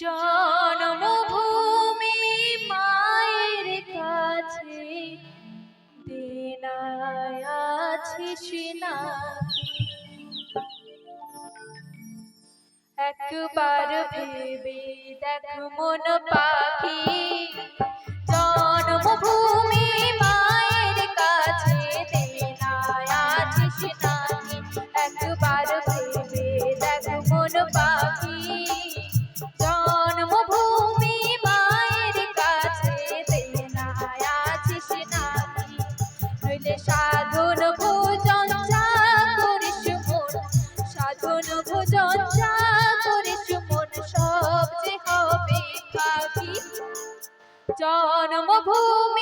জনমভূমি মায়ের কাছে। দেনায় আছে না একবার ভেবে দেখ মন পাখি। 让我扑灭。